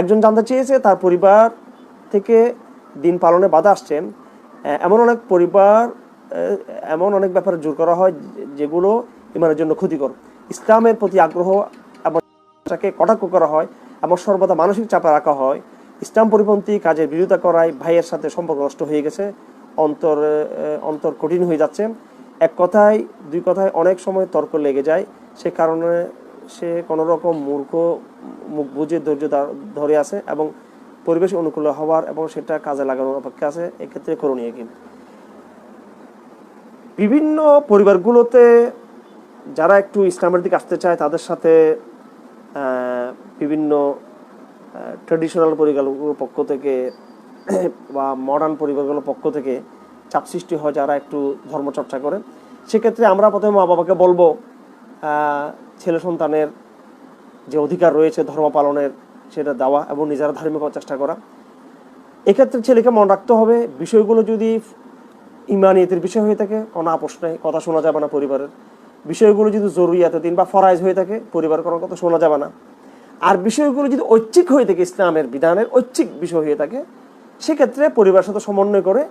একজন জানতে চেয়েছে তার পরিবার থেকে দিন পালনে বাধা আসছে। আহ, এমন অনেক পরিবার এমন অনেক ব্যাপারে জোর করা হয় যেগুলো ইমানের জন্য ক্ষতিকর। ইসলামের প্রতি আগ্রহ এবং তাকে কটাক্ষ করা হয় এবং সর্বদা মানসিক চাপে রাখা হয়। ইসলাম পরিপন্থী কাজের বিরোধিতা করায় ভাইয়ের সাথে সম্পর্ক নষ্ট হয়ে গেছে অন্তর অন্তর কঠিন হয়ে যাচ্ছে। এক কথায় দুই কথায় অনেক সময় তর্ক লেগে যায় সে কারণে সে কোনো রকম মূর্খ, মুখ বুঝে ধৈর্য ধরে আছে এবং পরিবেশ অনুকূল হওয়ার এবং সেটা কাজে লাগানোর অপেক্ষা আছে, এক্ষেত্রে করণীয় কি? বিভিন্ন পরিবারগুলোতে যারা একটু ইসলামের দিকে আসতে চায়, তাদের সাথে বিভিন্ন ট্রেডিশনাল পরিবারগুলোর পক্ষ থেকে বা মডার্ন পরিবারগুলোর পক্ষ থেকে চাপ সৃষ্টি হয় যারা একটু ধর্মচর্চা করে। সেক্ষেত্রে আমরা প্রথমে মা বাবাকে বলব ছেলে সন্তানের যে অধিকার রয়েছে ধর্ম পালনের, সেটা দেওয়া এবং নিজেরা ধার্মিক চেষ্টা করা। এক্ষেত্রে ছেলেকে মনে রাখতে হবে, বিষয়গুলো যদি ইমানিয়তের বিষয় হয়ে থাকে, কোনো আপোষ নেই, কথা শোনা যাবে না পরিবারের। বিষয়গুলো যদি জরুরিয়াতে দিন বা ফরাইজ হয়ে থাকে, পরিবার কোনো কথা শোনা যাবে না। আর বিষয়গুলো যদি ঐচ্ছিক হয়ে থাকে, ইসলামের বিধানের ঐচ্ছিক বিষয় হয়ে থাকে, সেক্ষেত্রে পরিবারের সাথে সমন্বয় করে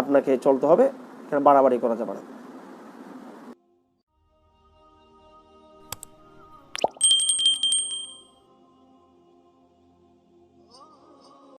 আপনাকে চলতে হবে বাড়াবাড়ি করা যাবে না।